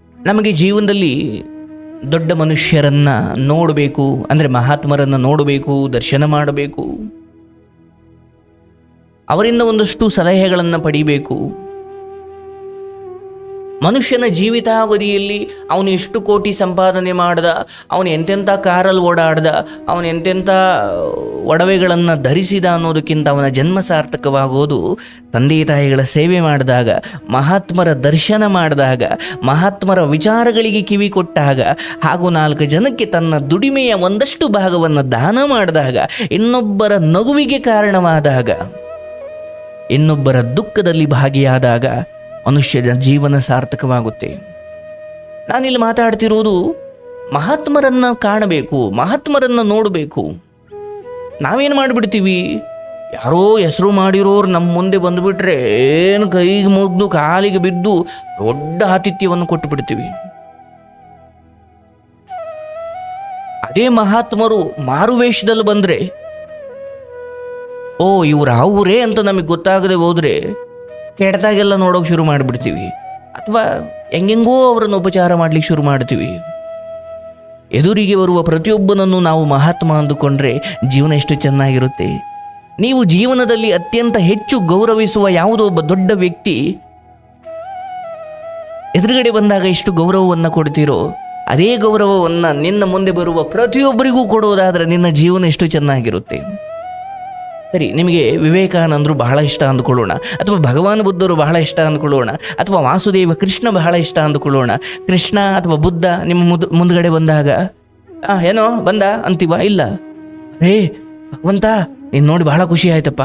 ನಮಗೆ ಜೀವನದಲ್ಲಿ ದೊಡ್ಡ ಮನುಷ್ಯರನ್ನು ನೋಡಬೇಕು ಅಂದರೆ ಮಹಾತ್ಮರನ್ನು ನೋಡಬೇಕು ದರ್ಶನ ಮಾಡಬೇಕು. ಅವರಿಂದ ಒಂದಷ್ಟು ಸಲಹೆಗಳನ್ನು ಪಡಿಬೇಕು. ಮನುಷ್ಯನ ಜೀವಿತಾವಧಿಯಲ್ಲಿ ಅವನು ಎಷ್ಟು ಕೋಟಿ ಸಂಪಾದನೆ ಮಾಡ್ದ, ಅವನು ಎಂತೆಂಥ ಕಾರಲ್ಲಿ ಓಡಾಡ್ದ, ಅವನು ಎಂತೆಂಥ ಒಡವೆಗಳನ್ನು ಧರಿಸಿದ ಅನ್ನೋದಕ್ಕಿಂತ ಅವನ ಜನ್ಮ ಸಾರ್ಥಕವಾಗೋದು ತಂದೆ ತಾಯಿಗಳ ಸೇವೆ ಮಾಡಿದಾಗ, ಮಹಾತ್ಮರ ದರ್ಶನ ಮಾಡಿದಾಗ, ಮಹಾತ್ಮರ ವಿಚಾರಗಳಿಗೆ ಕಿವಿ ಕೊಟ್ಟಾಗ, ಹಾಗೂ ನಾಲ್ಕು ಜನಕ್ಕೆ ತನ್ನ ದುಡಿಮೆಯ ಒಂದಷ್ಟು ಭಾಗವನ್ನು ದಾನ ಮಾಡಿದಾಗ, ಇನ್ನೊಬ್ಬರ ನಗುವಿಗೆ ಕಾರಣವಾದಾಗ, ಇನ್ನೊಬ್ಬರ ದುಃಖದಲ್ಲಿ ಭಾಗಿಯಾದಾಗ ಮನುಷ್ಯನ ಜೀವನ ಸಾರ್ಥಕವಾಗುತ್ತೆ. ನಾನಿಲ್ಲಿ ಮಾತಾಡ್ತಿರೋದು ಮಹಾತ್ಮರನ್ನು ಕಾಣಬೇಕು, ಮಹಾತ್ಮರನ್ನು ನೋಡಬೇಕು. ನಾವೇನು ಮಾಡಿಬಿಡ್ತೀವಿ? ಯಾರೋ ಹೆಸರು ಮಾಡಿರೋರು ನಮ್ಮ ಮುಂದೆ ಬಂದುಬಿಟ್ರೆ ಏನು ಕೈಗೆ ಮುಗ್ದು ಕಾಲಿಗೆ ಬಿದ್ದು ದೊಡ್ಡ ಆತಿಥ್ಯವನ್ನು ಕೊಟ್ಟು ಬಿಡ್ತೀವಿ ಅದೇ ಮಹಾತ್ಮರು ಮಾರುವೇಷದಲ್ಲಿ ಬಂದರೆ, ಓ, ಇವ್ರು ಅವರೇ ಅಂತ ನಮಗೆ ಗೊತ್ತಾಗದೆ ಹೋದ್ರೆ ಕೆಟ್ಟದಾಗೆಲ್ಲ ನೋಡೋಕೆ ಶುರು ಮಾಡಿಬಿಡ್ತೀವಿ. ಅಥವಾ ಹೆಂಗೆಂಗೋ ಅವರನ್ನು ಉಪಚಾರ ಮಾಡ್ಲಿಕ್ಕೆ ಶುರು ಮಾಡ್ತೀವಿ. ಎದುರಿಗೆ ಬರುವ ಪ್ರತಿಯೊಬ್ಬನನ್ನು ನಾವು ಮಹಾತ್ಮ ಅಂದುಕೊಂಡ್ರೆ ಜೀವನ ಎಷ್ಟು ಚೆನ್ನಾಗಿರುತ್ತೆ. ನೀವು ಜೀವನದಲ್ಲಿ ಅತ್ಯಂತ ಹೆಚ್ಚು ಗೌರವಿಸುವ ಯಾವುದೋ ಒಬ್ಬ ದೊಡ್ಡ ವ್ಯಕ್ತಿ ಎದುರುಗಡೆ ಬಂದಾಗ ಎಷ್ಟು ಗೌರವವನ್ನು ಕೊಡ್ತೀರೋ, ಅದೇ ಗೌರವವನ್ನು ನಿನ್ನ ಮುಂದೆ ಬರುವ ಪ್ರತಿಯೊಬ್ಬರಿಗೂ ಕೊಡುವುದಾದರೆ ನಿನ್ನ ಜೀವನ ಎಷ್ಟು ಚೆನ್ನಾಗಿರುತ್ತೆ. ಸರಿ, ನಿಮಗೆ ವಿವೇಕಾನಂದರು ಬಹಳ ಇಷ್ಟ ಅಂದುಕೊಳ್ಳೋಣ, ಅಥವಾ ಭಗವಾನ್ ಬುದ್ಧರು ಬಹಳ ಇಷ್ಟ ಅಂದುಕೊಳ್ಳೋಣ, ಅಥವಾ ವಾಸುದೇವ ಕೃಷ್ಣ ಬಹಳ ಇಷ್ಟ ಅಂದುಕೊಳ್ಳೋಣ, ಕೃಷ್ಣ ಅಥವಾ ಬುದ್ಧ ನಿಮ್ಮ ಮುದ್, ಮುಂದ್ಗಡೆ ಬಂದಾಗ, ಆ, ಏನೋ, ಬಂದ, ಅಂತೀವ, ಇಲ್ಲ? ರೇ, ಭಗವಂತ, ನೀನು ನೋಡಿ ಬಹಳ ಖುಷಿ ಆಯ್ತಪ್ಪ.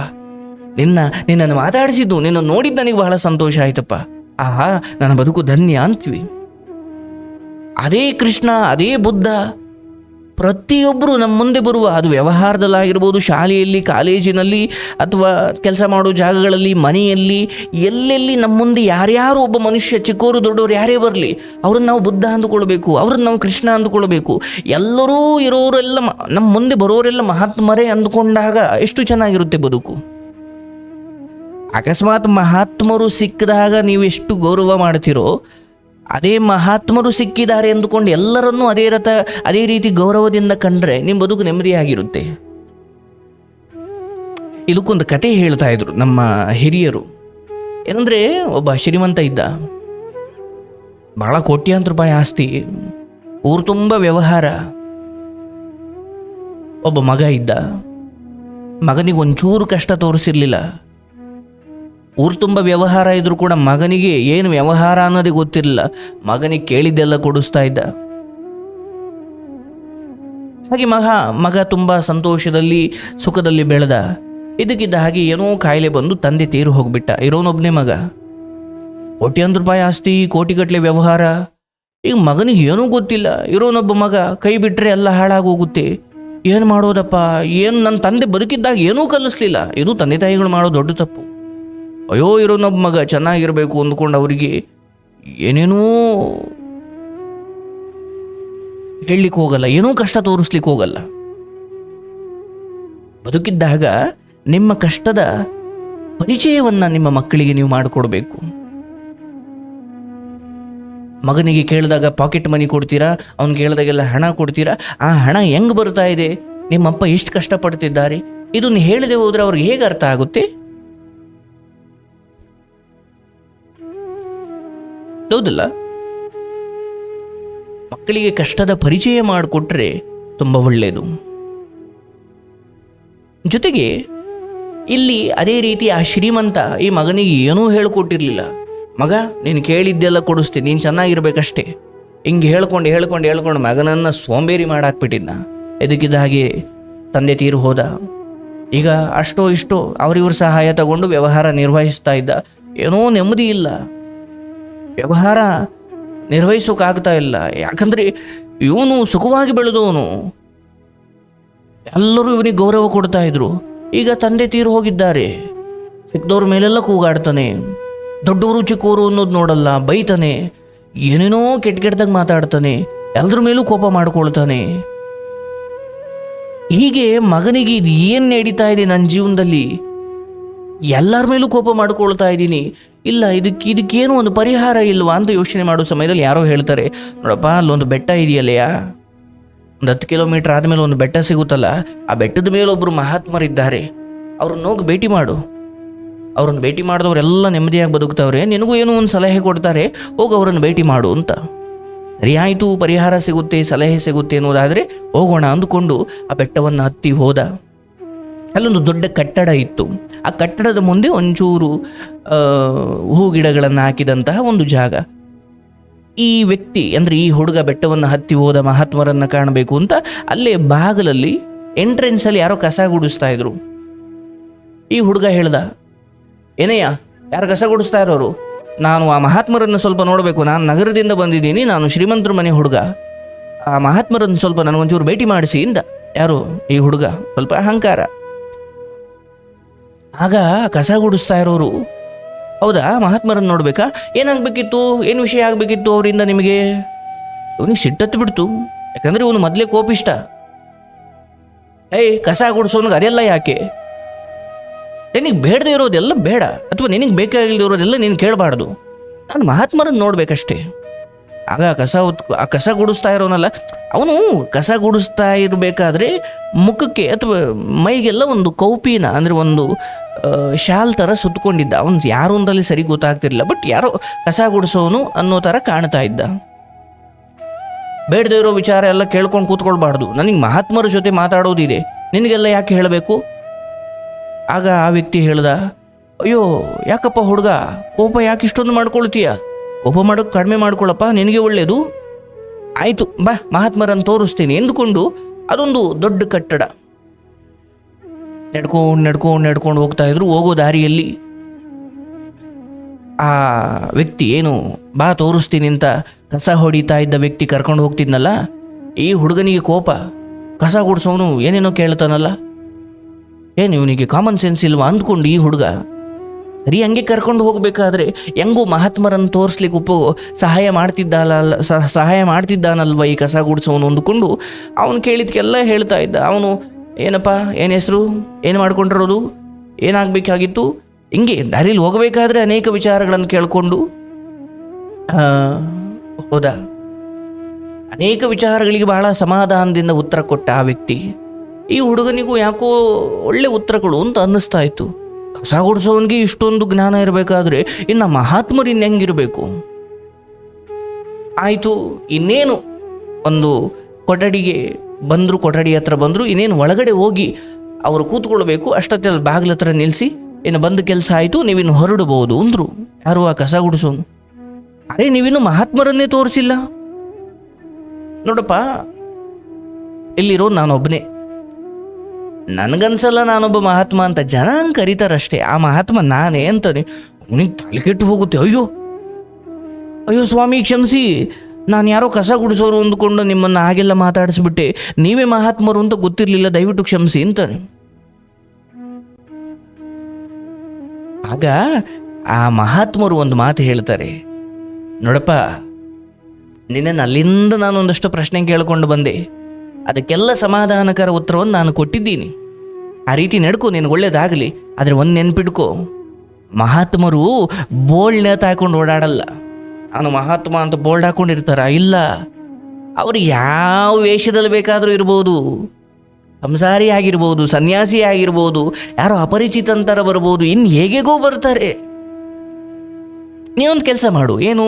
ನಿನ್ನ, ನಿನ್ನನ್ನು ಮಾತಾಡಿಸಿದ್ದು, ನಿನ್ನ ನೋಡಿದ್ದ ನನಗೆ ಬಹಳ ಸಂತೋಷ ಆಯ್ತಪ್ಪ. ಆಹಾ, ನನ್ನ ಬದುಕು ಧನ್ಯ ಅಂತೀವಿ. ಅದೇ ಕೃಷ್ಣ, ಅದೇ ಬುದ್ಧ ಪ್ರತಿಯೊಬ್ಬರು ನಮ್ಮ ಮುಂದೆ ಬರುವ, ಅದು ವ್ಯವಹಾರದಲ್ಲಾಗಿರ್ಬೋದು, ಶಾಲೆಯಲ್ಲಿ, ಕಾಲೇಜಿನಲ್ಲಿ, ಅಥವಾ ಕೆಲಸ ಮಾಡೋ ಜಾಗಗಳಲ್ಲಿ, ಮನೆಯಲ್ಲಿ, ಎಲ್ಲೆಲ್ಲಿ ನಮ್ಮ ಮುಂದೆ ಯಾರ್ಯಾರು ಒಬ್ಬ ಮನುಷ್ಯ ಚಿಕ್ಕವರು ದೊಡ್ಡವರು ಯಾರೇ ಬರಲಿ, ಅವ್ರನ್ನ ನಾವು ಬುದ್ಧ ಅಂದುಕೊಳ್ಬೇಕು, ಅವ್ರನ್ನ ನಾವು ಕೃಷ್ಣ ಅಂದುಕೊಳ್ಬೇಕು. ಎಲ್ಲರೂ ಇರೋರೆಲ್ಲ ನಮ್ಮ ಮುಂದೆ ಬರೋರೆಲ್ಲ ಮಹಾತ್ಮರೇ ಅಂದುಕೊಂಡಾಗ ಎಷ್ಟು ಚೆನ್ನಾಗಿರುತ್ತೆ ಬದುಕು. ಅಕಸ್ಮಾತ್ ಮಹಾತ್ಮರು ಸಿಕ್ಕಿದಾಗ ನೀವು ಎಷ್ಟು ಗೌರವ ಮಾಡ್ತೀರೋ ಅದೇ ಮಹಾತ್ಮರು ಸಿಕ್ಕಿದ್ದಾರೆ ಎಂದುಕೊಂಡು ಎಲ್ಲರನ್ನೂ ಅದೇ ರಥ, ಅದೇ ರೀತಿ ಗೌರವದಿಂದ ಕಂಡ್ರೆ ನಿಮ್ಮ ಬದುಕು ನೆಮ್ಮದಿಯಾಗಿರುತ್ತೆ. ಇದಕ್ಕೊಂದು ಕತೆ ಹೇಳ್ತಾ ಇದ್ರು ನಮ್ಮ ಹಿರಿಯರು. ಏನಂದ್ರೆ ಒಬ್ಬ ಶ್ರೀಮಂತ ಇದ್ದ. ಬಹಳ ಕೋಟ್ಯಾಂತರ ರೂಪಾಯಿ ಆಸ್ತಿ, ಊರು ತುಂಬ ವ್ಯವಹಾರ. ಒಬ್ಬ ಮಗ ಇದ್ದ. ಮಗನಿಗೆ ಒಂಚೂರು ಕಷ್ಟ ತೋರಿಸಿರ್ಲಿಲ್ಲ. ಊರು ತುಂಬ ವ್ಯವಹಾರ ಇದ್ರೂ ಕೂಡ ಮಗನಿಗೆ ಏನು ವ್ಯವಹಾರ ಅನ್ನೋದೇ ಗೊತ್ತಿರಲಿಲ್ಲ. ಮಗನಿಗೆ ಕೇಳಿದ್ದೆಲ್ಲ ಕೊಡಿಸ್ತಾ ಇದ್ದ. ಹಾಗೆ ಮಗ ಮಗ ತುಂಬ ಸಂತೋಷದಲ್ಲಿ, ಸುಖದಲ್ಲಿ ಬೆಳೆದ. ಇದಕ್ಕಿದ್ದ ಹಾಗೆ ಏನೋ ಕಾಯಿಲೆ ಬಂದು ತಂದೆ ತೀರು ಹೋಗ್ಬಿಟ್ಟ. ಇರೋನೊಬ್ಬನೇ ಮಗ. ಕೋಟ್ಯಾಂತರ ರೂಪಾಯಿ ಆಸ್ತಿ ಕೋಟಿಗಟ್ಟಲೆ ವ್ಯವಹಾರ. ಈಗ ಮಗನಿಗೆ ಏನೂ ಗೊತ್ತಿಲ್ಲ. ಇರೋನೊಬ್ಬ ಮಗ, ಕೈ ಬಿಟ್ಟರೆ ಎಲ್ಲ ಹಾಳಾಗೋಗುತ್ತೆ. ಏನು ಮಾಡೋದಪ್ಪ? ಏನು ನನ್ನ ತಂದೆ ಬದುಕಿದ್ದಾಗ ಏನೂ ಕಲಿಸ್ಲಿಲ್ಲ. ಇದು ತಂದೆ ತಾಯಿಗಳು ಮಾಡೋ ದೊಡ್ಡ ತಪ್ಪು. ಅಯ್ಯೋ, ಇರೋನೊಬ್ಬ ಮಗ ಚೆನ್ನಾಗಿರಬೇಕು ಅಂದ್ಕೊಂಡು ಅವರಿಗೆ ಏನೇನೋ ಹೇಳಲಿಕ್ಕೆ ಹೋಗಲ್ಲ, ಏನೂ ಕಷ್ಟ ತೋರಿಸ್ಲಿಕ್ಕೆ ಹೋಗಲ್ಲ. ಬದುಕಿದ್ದಾಗ ನಿಮ್ಮ ಕಷ್ಟದ ಪರಿಚಯವನ್ನು ನಿಮ್ಮ ಮಕ್ಕಳಿಗೆ ನೀವು ಮಾಡಿಕೊಡ್ಬೇಕು. ಮಗನಿಗೆ ಕೇಳಿದಾಗ ಪಾಕೆಟ್ ಮನಿ ಕೊಡ್ತೀರಾ, ಅವ್ನು ಕೇಳಿದಾಗೆಲ್ಲ ಹಣ ಕೊಡ್ತೀರಾ, ಆ ಹಣ ಹೆಂಗೆ ಬರ್ತಾ ಇದೆ, ನಿಮ್ಮಪ್ಪ ಎಷ್ಟು ಕಷ್ಟಪಡ್ತಿದ್ದಾರೆ ಇದನ್ನು ಹೇಳದೆ ಹೋದರೆ ಅವ್ರಿಗೆ ಹೇಗೆ ಅರ್ಥ ಆಗುತ್ತೆ? ಹೌದಲ್ಲ ಮಕ್ಕಳಿಗೆ ಕಷ್ಟದ ಪರಿಚಯ ಮಾಡಿಕೊಟ್ರೆ ತುಂಬ ಒಳ್ಳೆಯದು ಜೊತೆಗೆ ಇಲ್ಲಿ ಅದೇ ರೀತಿ ಆ ಶ್ರೀಮಂತ ಈ ಮಗನಿಗೆ ಏನೂ ಹೇಳಿಕೊಟ್ಟಿರಲಿಲ್ಲ. ಮಗ, ನೀನು ಕೇಳಿದ್ದೆಲ್ಲ ಕೊಡಿಸ್ತೀನಿ ನೀನು ಚೆನ್ನಾಗಿರ್ಬೇಕಷ್ಟೇ. ಹಿಂಗೆ ಹೇಳ್ಕೊಂಡು ಹೇಳ್ಕೊಂಡು ಹೇಳ್ಕೊಂಡು ಮಗನನ್ನು ಸೋಂಬೇರಿ ಮಾಡಾಕ್ಬಿಟ್ಟಿದ್ನ. ಎದಕ್ಕಿದ್ದ ಹಾಗೆ ತಂದೆ ತೀರು ಹೋದ. ಈಗ ಅಷ್ಟೋ ಇಷ್ಟೋ ಅವರಿವ್ರ ಸಹಾಯ ತಗೊಂಡು ವ್ಯವಹಾರ ನಿರ್ವಹಿಸ್ತಾ ಇದ್ದ. ಏನೋ ನೆಮ್ಮದಿ ಇಲ್ಲ. ವ್ಯವಹಾರ ನಿರ್ವಹಿಸೋಕ್ಕಾಗ್ತಾ ಇಲ್ಲ. ಯಾಕಂದ್ರೆ ಇವನು ಸುಖವಾಗಿ ಬೆಳೆದವನು. ಎಲ್ಲರೂ ಇವನಿಗೆ ಗೌರವ ಕೊಡ್ತಾ ಇದ್ರು. ಈಗ ತಂದೆ ತೀರು ಹೋಗಿದ್ದಾರೆ. ಸಿಕ್ಕದವ್ರ ಮೇಲೆಲ್ಲ ಕೂಗಾಡ್ತಾನೆ. ದೊಡ್ಡವರು ಚಿಕ್ಕವರು ಅನ್ನೋದು ನೋಡಲ್ಲ, ಬೈತಾನೆ. ಏನೇನೋ ಕೆಟ್ಟ ಕೆಟ್ಟದಾಗ ಮಾತಾಡ್ತಾನೆ. ಎಲ್ಲರ ಮೇಲೂ ಕೋಪ ಮಾಡ್ಕೊಳ್ತಾನೆ. ಹೀಗೆ ಮಗನಿಗೆ ಇದು ಏನು ನಡೀತಾ ಇದೆ ನನ್ನ ಜೀವನದಲ್ಲಿ? ಎಲ್ಲರ ಮೇಲೂ ಕೋಪ ಮಾಡ್ಕೊಳ್ತಾ ಇದ್ದೀನಿ ಇಲ್ಲ ಇದಕ್ಕೆ ಇದಕ್ಕೇನು ಒಂದು ಪರಿಹಾರ ಇಲ್ವಾ ಅಂತ ಯೋಚನೆ ಮಾಡೋ ಸಮಯದಲ್ಲಿ ಯಾರೋ ಹೇಳ್ತಾರೆ, ನೋಡಪ್ಪ, ಅಲ್ಲೊಂದು ಬೆಟ್ಟ ಇದೆಯಲ್ಲಯ್ಯ? ಒಂದು ಹತ್ತು ಕಿಲೋಮೀಟರ್ ಆದಮೇಲೆ ಒಂದು ಬೆಟ್ಟ ಸಿಗುತ್ತಲ್ಲ, ಆ ಬೆಟ್ಟದ ಮೇಲೆ ಒಬ್ಬರು ಮಹಾತ್ಮರಿದ್ದಾರೆ. ಅವ್ರನ್ನ ಹೋಗಿ ಭೇಟಿ ಮಾಡು. ಅವ್ರನ್ನ ಭೇಟಿ ಮಾಡಿದವರೆಲ್ಲ ನೆಮ್ಮದಿಯಾಗಿ ಬದುಕ್ತಾವ್ರೆ, ನಿನಗೂ ಏನೋ ಒಂದು ಸಲಹೆ ಕೊಡ್ತಾರೆ, ಹೋಗಿ ಅವರನ್ನು ಭೇಟಿ ಮಾಡು ಅಂತ. ರಿಯಾಯಿತು ಪರಿಹಾರ ಸಿಗುತ್ತೆ, ಸಲಹೆ ಸಿಗುತ್ತೆ ಅನ್ನೋದಾದರೆ, ಹೋಗೋಣ ಅಂದುಕೊಂಡು ಆ ಬೆಟ್ಟವನ್ನು ಹತ್ತಿ ಹೋದ. ಅಲ್ಲೊಂದು ದೊಡ್ಡ ಕಟ್ಟಡ ಇತ್ತು. ಆ ಕಟ್ಟಡದ ಮುಂದೆ ಒಂಚೂರು ಹೂ ಗಿಡಗಳನ್ನು ಹಾಕಿದಂತಹ ಒಂದು ಜಾಗ. ಈ ವ್ಯಕ್ತಿ, ಅಂದರೆ ಈ ಹುಡುಗ ಬೆಟ್ಟವನ್ನು ಹತ್ತಿ ಹೋದ ಮಹಾತ್ಮರನ್ನು ಕಾಣಬೇಕು ಅಂತ ಅಲ್ಲೇ ಬಾಗಲಲ್ಲಿ ಎಂಟ್ರೆನ್ಸಲ್ಲಿ ಯಾರೋ ಕಸ ಗುಡಿಸ್ತಾ ಇದ್ರು. ಈ ಹುಡುಗ ಹೇಳ್ದ, ಏನಯ್ಯ, ಯಾರು ಕಸ ಗುಡಿಸ್ತಾ ಇರೋರು? ನಾನು ಆ ಮಹಾತ್ಮರನ್ನು ಸ್ವಲ್ಪ ನೋಡಬೇಕು. ನಾನು ನಗರದಿಂದ ಬಂದಿದ್ದೀನಿ, ನಾನು ಶ್ರೀಮಂತರ ಮನೆ ಹುಡುಗ. ಆ ಮಹಾತ್ಮರನ್ನು ಸ್ವಲ್ಪ ನನಗೊಂಚೂರು ಭೇಟಿ ಮಾಡಿಸಿ ಇಂದ. ಯಾರು? ಈ ಹುಡುಗ, ಸ್ವಲ್ಪ ಅಹಂಕಾರ. ಆಗ ಕಸ ಗುಡಿಸ್ತಾ ಇರೋರು, ಹೌದಾ, ಮಹಾತ್ಮರನ್ನು ನೋಡ್ಬೇಕಾ? ಏನಾಗಬೇಕಿತ್ತು? ಏನು ವಿಷಯ ಆಗಬೇಕಿತ್ತು ಅವರಿಂದ ನಿಮಗೆ? ಇವನಿಗೆ ಸಿಟ್ಟತ್ತು ಬಿಡ್ತು. ಯಾಕಂದರೆ ಇವನು ಮೊದಲೇ ಕೋಪಿಷ್ಟ. ಏಯ್, ಕಸ ಗುಡಿಸೋನಿಗೆ ಅದೆಲ್ಲ ಯಾಕೆ? ನಿನಗೆ ಬೇಡದೇ ಇರೋದೆಲ್ಲ ಬೇಡ. ಅಥವಾ ನಿನಗೆ ಬೇಕಾಗಿಲ್ಲದೆ ಇರೋದೆಲ್ಲ ನೀನು ಕೇಳಬಾರ್ದು. ನಾನು ಮಹಾತ್ಮರನ್ನು ನೋಡಬೇಕಷ್ಟೇ. ಆಗ ಕಸ ಉತ್, ಆ ಕಸ ಗುಡಿಸ್ತಾ ಇರೋನಲ್ಲ ಅವನು ಕಸ ಗುಡಿಸ್ತಾ ಇರಬೇಕಾದ್ರೆ ಮುಖಕ್ಕೆ ಅಥವಾ ಮೈಗೆಲ್ಲ ಒಂದು ಕೌಪಿನ, ಅಂದರೆ ಒಂದು ಶಾಲ್ ಥರ ಸುತ್ತಕೊಂಡಿದ್ದ. ಅವನು ಯಾರು ಅಂತಲ್ಲಿ ಸರಿ ಗೊತ್ತಾಗ್ತಿರ್ಲಿಲ್ಲ ಬಟ್ ಯಾರೋ ಕಸ ಗುಡಿಸೋನು ಅನ್ನೋ ಥರ ಕಾಣ್ತಾ ಇದ್ದ. ಬೇಡದೇ ಇರೋ ವಿಚಾರ ಎಲ್ಲ ಕೇಳ್ಕೊಂಡು ಕೂತ್ಕೊಳ್ಬಾರ್ದು. ನನಗೆ ಮಹಾತ್ಮರ ಜೊತೆ ಮಾತಾಡೋದಿದೆ. ನಿನಗೆಲ್ಲ ಯಾಕೆ ಹೇಳಬೇಕು? ಆಗ ಆ ವ್ಯಕ್ತಿ ಹೇಳ್ದ, ಅಯ್ಯೋ, ಯಾಕಪ್ಪ ಹುಡುಗ, ಕೋಪ ಯಾಕೆ ಇಷ್ಟೊಂದು ಮಾಡ್ಕೊಳ್ತೀಯ? ಕೋಪ ಮಾಡೋಕೆ ಕಡಿಮೆ ಮಾಡ್ಕೊಳ್ಳಪ್ಪ ನಿನಗೆ ಒಳ್ಳೆಯದು ಆಯಿತು, ಬಾ, ಮಹಾತ್ಮರನ್ನು ತೋರಿಸ್ತೀನಿ. ಎಂದುಕೊಂಡು ಅದೊಂದು ದೊಡ್ಡ ಕಟ್ಟಡ. ನಡ್ಕೊಂಡು ನಡ್ಕೊಂಡು ನಡ್ಕೊಂಡು ಹೋಗ್ತಾ ಇದ್ರು. ಹೋಗೋ ದಾರಿಯಲ್ಲಿ ಆ ವ್ಯಕ್ತಿ ಏನು, ಬಾ, ತೋರಿಸ್ತೀನಿ ಅಂತ ಕಸ ಹೊಡಿತಾ ಇದ್ದ ವ್ಯಕ್ತಿ ಕರ್ಕೊಂಡು ಹೋಗ್ತಿದ್ನಲ್ಲ? ಈ ಹುಡುಗನಿಗೆ ಕೋಪ. ಕಸ ಗುಡಿಸೋನು ಏನೇನೋ ಕೇಳ್ತಾನಲ್ಲ? ಏನು, ಇವನಿಗೆ ಕಾಮನ್ ಸೆನ್ಸ್ ಇಲ್ವಾ? ಅಂದ್ಕೊಂಡು ಈ ಹುಡುಗ ಸರಿ, ಹಂಗೆ ಕರ್ಕೊಂಡು ಹೋಗಬೇಕಾದ್ರೆ ಹೆಂಗೂ ಮಹಾತ್ಮರನ್ನು ತೋರಿಸ್ಲಿಕ್ಕೆ ಉಪ, ಸಹಾಯ ಮಾಡ್ತಿದ್ದಾನಲ್ಲ ಸಹಾಯ ಮಾಡ್ತಿದ್ದಾನಲ್ವ ಈ ಕಸ ಗುಡಿಸೋನು ಅಂದುಕೊಂಡು ಅವನು ಕೇಳಿದ್ಕೆಲ್ಲ ಹೇಳ್ತಾ ಇದ್ದ. ಅವನು, ಏನಪ್ಪ, ಏನು ಹೆಸರು, ಏನು ಮಾಡ್ಕೊಂಡಿರೋದು, ಏನಾಗಬೇಕಾಗಿತ್ತು? ಹಿಂಗೆ ದಾರಿಲಿ ಹೋಗಬೇಕಾದ್ರೆ ಅನೇಕ ವಿಚಾರಗಳನ್ನು ಕೇಳಿಕೊಂಡು ಹೋದ. ಅನೇಕ ವಿಚಾರಗಳಿಗೆ ಬಹಳ ಸಮಾಧಾನದಿಂದ ಉತ್ತರ ಕೊಟ್ಟ ಆ ವ್ಯಕ್ತಿ. ಈ ಹುಡುಗನಿಗೂ ಯಾಕೋ ಒಳ್ಳೆ ಉತ್ತರಗಳು ಅಂತ ಅನ್ನಿಸ್ತಾ ಇತ್ತು. ಕಸ ಗುಡಿಸೋನ್ಗೆ ಇಷ್ಟೊಂದು ಜ್ಞಾನ ಇರಬೇಕಾದ್ರೆ ಇನ್ನು ಮಹಾತ್ಮರು ಇನ್ನು ಹೆಂಗಿರಬೇಕು? ಆಯಿತು, ಇನ್ನೇನು ಒಂದು ಕೊಠಡಿಗೆ ಬಂದರು, ಕೊಠಡಿ ಹತ್ರ ಬಂದರು, ಇನ್ನೇನು ಒಳಗಡೆ ಹೋಗಿ ಅವರು ಕೂತ್ಕೊಳ್ಬೇಕು, ಅಷ್ಟೊತ್ತಲ್ಲಿ ಬಾಗಿಲ ಹತ್ರ ನಿಲ್ಲಿಸಿ ಇನ್ನು ಬಂದ ಕೆಲಸ ಆಯಿತು, ನೀವಿನ್ನು ಹೊರಡಬಹುದು ಅಂದರು. ಯಾರು ಆ ಕಸ ಗುಡಿಸೋನು? ಅರೆ, ನೀವಿನ್ನು ಮಹಾತ್ಮರನ್ನೇ ತೋರಿಸಿಲ್ಲ? ನೋಡಪ್ಪ, ಇಲ್ಲಿರೋ ನಾನೊಬ್ಬನೇ ನನಗನ್ಸಲ್ಲ ನಾನೊಬ್ಬ ಮಹಾತ್ಮ ಅಂತ. ಜನ ಕರೀತಾರಷ್ಟೇ. ಆ ಮಹಾತ್ಮ ನಾನೇ ಅಂತಾನೆ. ಅವನಿಗೆ ತಲೆ ಕೆಟ್ಟು ಹೋಗುತ್ತೆ. ಅಯ್ಯೋ. ಅಯ್ಯೋ ಸ್ವಾಮಿ, ಕ್ಷಮಿಸಿ. ನಾನು ಯಾರೋ ಕಸ ಗುಡಿಸೋರು ಅಂದ್ಕೊಂಡು ನಿಮ್ಮನ್ನು ಹಾಗೆಲ್ಲ ಮಾತಾಡಿಸ್ಬಿಟ್ಟೆ. ನೀವೇ ಮಹಾತ್ಮರು ಅಂತ ಗೊತ್ತಿರಲಿಲ್ಲ. ದಯವಿಟ್ಟು ಕ್ಷಮಿಸಿ ಅಂತಾನೆ. ಆಗ ಆ ಮಹಾತ್ಮರು ಒಂದು ಮಾತು ಹೇಳ್ತಾರೆ. ನೋಡಪ್ಪ, ನಿನ್ನನ್ನು ಅಲ್ಲಿಂದ ನಾನು ಒಂದಷ್ಟು ಪ್ರಶ್ನೆ ಕೇಳಿಕೊಂಡು ಬಂದೆ. ಅದಕ್ಕೆಲ್ಲ ಸಮಾಧಾನಕರ ಉತ್ತರವನ್ನು ನಾನು ಕೊಟ್ಟಿದ್ದೀನಿ. ಆ ರೀತಿ ನಡ್ಕೊ ನಿನಗೆ ಒಳ್ಳೇದಾಗಲಿ, ಆದರೆ ಒಂದು ನೆನ್ಪಿಡ್ಕೊ. ಮಹಾತ್ಮರು ಬೋಲ್ಡ್ ನೇತ ಹಾಕೊಂಡು ಓಡಾಡಲ್ಲ. ಅವನು ಮಹಾತ್ಮ ಅಂತ ಬೋಲ್ಡ್ ಹಾಕೊಂಡಿರ್ತಾರ? ಇಲ್ಲ. ಅವರು ಯಾವ ವೇಷದಲ್ಲಿ ಬೇಕಾದರೂ ಇರ್ಬೋದು. ಸಂಸಾರಿ ಆಗಿರ್ಬೋದು, ಸನ್ಯಾಸಿ ಆಗಿರ್ಬೋದು, ಯಾರೋ ಅಪರಿಚಿತಂತರ ಬರ್ಬೋದು ಇನ್ನು ಹೇಗೆಗೋ ಬರ್ತಾರೆ. ನೀವೊಂದು ಕೆಲಸ ಮಾಡು, ಏನು?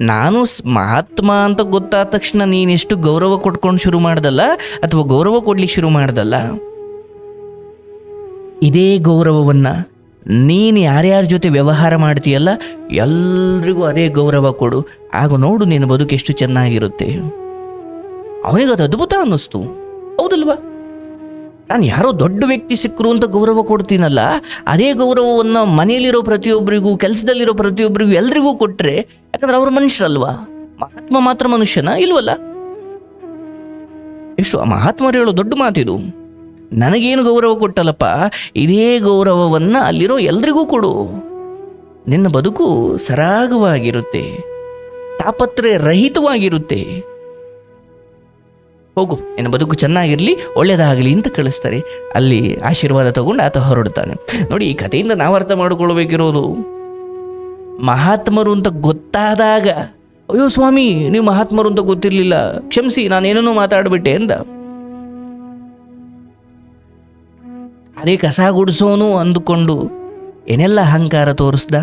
ನಾನು ಮಹಾತ್ಮ ಅಂತ ಗೊತ್ತಾದ ತಕ್ಷಣ ನೀನೆಷ್ಟು ಗೌರವ ಕೊಟ್ಕೊಂಡು ಶುರು ಮಾಡ್ದಲ್ಲ ಅಥವಾ ಗೌರವ ಕೊಡ್ಲಿಕ್ಕೆ ಶುರು ಮಾಡ್ದಲ್ಲ? ಇದೇ ಗೌರವವನ್ನು ನೀನು ಯಾರ್ಯಾರ ಜೊತೆ ವ್ಯವಹಾರ ಮಾಡ್ತೀಯಲ್ಲ ಎಲ್ರಿಗೂ ಅದೇ ಗೌರವ ಕೊಡು. ಆಗ ನೋಡು ನಿನ್ನ ಬದುಕು ಎಷ್ಟು ಚೆನ್ನಾಗಿರುತ್ತೆ. ಅವನಿಗೆ ಅದು ಅದ್ಭುತ ಅನ್ನಿಸ್ತು. ಹೌದಲ್ವಾ? ನಾನು ಯಾರೋ ದೊಡ್ಡ ವ್ಯಕ್ತಿ ಸಿಕ್ಕರು ಅಂತ ಗೌರವ ಕೊಡ್ತೀನಲ್ಲ, ಅದೇ ಗೌರವವನ್ನು ಮನೆಯಲ್ಲಿರೋ ಪ್ರತಿಯೊಬ್ಬರಿಗೂ, ಕೆಲಸದಲ್ಲಿರೋ ಪ್ರತಿಯೊಬ್ಬರಿಗೂ ಎಲ್ರಿಗೂ ಕೊಟ್ಟರೆ ಯಾಕಂದ್ರೆ ಅವರು ಮನುಷ್ಯರಲ್ವಾ? ಮಹಾತ್ಮ ಮಾತ್ರ ಮನುಷ್ಯನ? ಇಲ್ವಲ್ಲ? ಎಷ್ಟು ಆ ಮಹಾತ್ಮರು ಹೇಳೋ ದೊಡ್ಡ ಮಾತಿದು. ನನಗೇನು ಗೌರವ ಕೊಟ್ಟಲ್ಲಪ್ಪ, ಇದೇ ಗೌರವವನ್ನು ಅಲ್ಲಿರೋ ಎಲ್ರಿಗೂ ಕೊಡು. ನಿನ್ನ ಬದುಕು ಸರಾಗವಾಗಿರುತ್ತೆ. ತಾಪತ್ರೆ ರಹಿತವಾಗಿರುತ್ತೆ ಹೋಗು ಏನು ಬದುಕು ಚೆನ್ನಾಗಿರಲಿ ಒಳ್ಳೆಯದಾಗಲಿ ಅಂತ ಕಳಿಸ್ತಾರೆ. ಅಲ್ಲಿ ಆಶೀರ್ವಾದ ತಗೊಂಡು ಆತ ಹೊರಡ್ತಾನೆ ನೋಡಿ, ಈ ಕಥೆಯಿಂದ ನಾವು ಅರ್ಥ ಮಾಡಿಕೊಳ್ಬೇಕಿರೋದು, ಮಹಾತ್ಮರು ಅಂತ ಗೊತ್ತಾದಾಗ, ಅಯ್ಯೋ ಸ್ವಾಮಿ, ನೀವು ಮಹಾತ್ಮರು ಅಂತ ಗೊತ್ತಿರಲಿಲ್ಲ, ಕ್ಷಮಿಸಿ ನಾನೇನೇನೋ ಮಾತಾಡ್ಬಿಟ್ಟೆ ಅಂದ. ಅದೇ ಕಸ ಗುಡಿಸೋನು ಅಂದುಕೊಂಡು, ಏನೆಲ್ಲ ಅಹಂಕಾರ ತೋರಿಸ್ದ?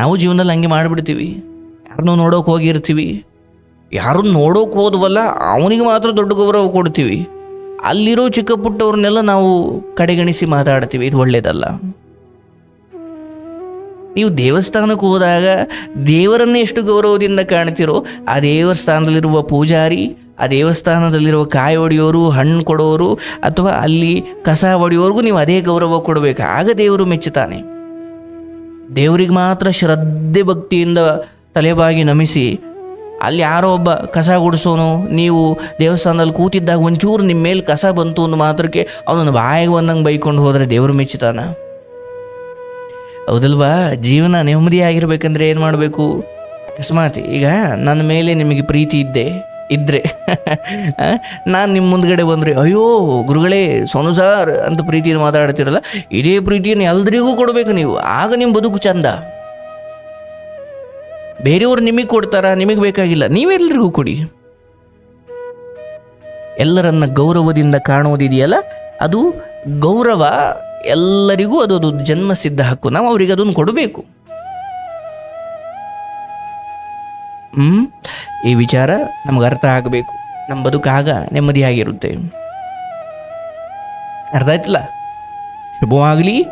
ನಾವು ಜೀವನದಲ್ಲಿ ಹಂಗೆ ಮಾಡಿಬಿಡ್ತೀವಿ. ಯಾರನ್ನೂ ನೋಡೋಕೆ ಹೋಗಿರ್ತೀವಿ. ಯಾರನ್ನು ನೋಡೋಕೆ ಹೋದ್ವಲ್ಲ, ಅವನಿಗೆ ಮಾತ್ರ ದೊಡ್ಡ ಗೌರವ ಕೊಡ್ತೀವಿ. ಅಲ್ಲಿರೋ ಚಿಕ್ಕ ಪುಟ್ಟವ್ರನ್ನೆಲ್ಲ ನಾವು ಕಡೆಗಣಿಸಿ ಮಾತಾಡ್ತೀವಿ, ಇದು ಒಳ್ಳೇದಲ್ಲ. ನೀವು ದೇವಸ್ಥಾನಕ್ಕೆ ಹೋದಾಗ ದೇವರನ್ನೇ ಎಷ್ಟು ಗೌರವದಿಂದ ಕಾಣ್ತಿರೋ, ಆ ದೇವಸ್ಥಾನದಲ್ಲಿರುವ ಪೂಜಾರಿ, ಆ ದೇವಸ್ಥಾನದಲ್ಲಿರುವ ಕಾಯಿ ಹೊಡೆಯೋರು ಹಣ್ಣು ಕೊಡೋರು, ಅಥವಾ ಅಲ್ಲಿ ಕಸ ಹೊಡೆಯೋರ್ಗೂ ನೀವು ಅದೇ ಗೌರವ ಕೊಡಬೇಕು, ಆಗ ದೇವರು ಮೆಚ್ಚುತ್ತಾನೆ. ದೇವರಿಗೆ ಮಾತ್ರ ಶ್ರದ್ಧೆ ಭಕ್ತಿಯಿಂದ ತಲೆಬಾಗಿ ನಮಿಸಿ ಅಲ್ಲಿ ಯಾರೋ ಒಬ್ಬ ಕಸ ಗುಡಿಸೋನು, ನೀವು ದೇವಸ್ಥಾನದಲ್ಲಿ ಕೂತಿದ್ದಾಗ ಒಂಚೂರು ನಿಮ್ಮ ಮೇಲೆ ಕಸ ಬಂತು ಅನ್ನೋ ಮಾತ್ರಕ್ಕೆ ಅವನನ್ನು ಬಾಯಿಗೆ ಒಂದಂಗೆ ಬೈಕೊಂಡು ಹೋದರೆ ದೇವರು ಮೆಚ್ಚುತ್ತಾನ ಹೌದಲ್ವಾ? ಜೀವನ ನೆಮ್ಮದಿಯಾಗಿರ್ಬೇಕಂದ್ರೆ ಏನು ಮಾಡಬೇಕು? ಅಕಸ್ಮಾತ್ ಈಗ ನನ್ನ ಮೇಲೆ ನಿಮಗೆ ಪ್ರೀತಿ ಇದ್ದೆ ಇದ್ದರೆ ನಾನು ನಿಮ್ಮ ಮುಂದ್ಗಡೆ ಬಂದರೆ, ಅಯ್ಯೋ, ಗುರುಗಳೇ, ಸೋನು ಸಾರ್ ಅಂತ ಪ್ರೀತಿಯನ್ನು ಮಾತಾಡ್ತಿರಲ್ಲ, ಇದೇ ಪ್ರೀತಿಯನ್ನು ಎಲ್ರಿಗೂ ಕೊಡಬೇಕು ನೀವು. ಆಗ ನಿಮ್ಮ ಬದುಕು ಚಂದ. ಬೇರೆಯವ್ರು ನಿಮಗೆ ಕೊಡ್ತಾರ? ನಿಮಗೆ ಬೇಕಾಗಿಲ್ಲ. ನೀವೆಲ್ಲರಿಗೂ ಕೊಡಿ. ಎಲ್ಲರನ್ನ ಗೌರವದಿಂದ ಕಾಣೋದಿದೆಯಲ್ಲ ಅದು ಗೌರವ, ಎಲ್ಲರಿಗೂ ಅದು ಅದು ಜನ್ಮ ಸಿದ್ಧ ಹಕ್ಕು. ನಾವು ಅವರಿಗೆ ಅದನ್ನು ಕೊಡಬೇಕು. ಹ್ಮ್? ಈ ವಿಚಾರ ನಮ್ಗೆ ಅರ್ಥ ಆಗಬೇಕು. ನಮ್ಮ ಬದುಕಾಗ ನೆಮ್ಮದಿಯಾಗಿರುತ್ತೆ. ಅರ್ಥ ಆಯ್ತಲ್ಲ? ಶುಭವಾಗಲಿ.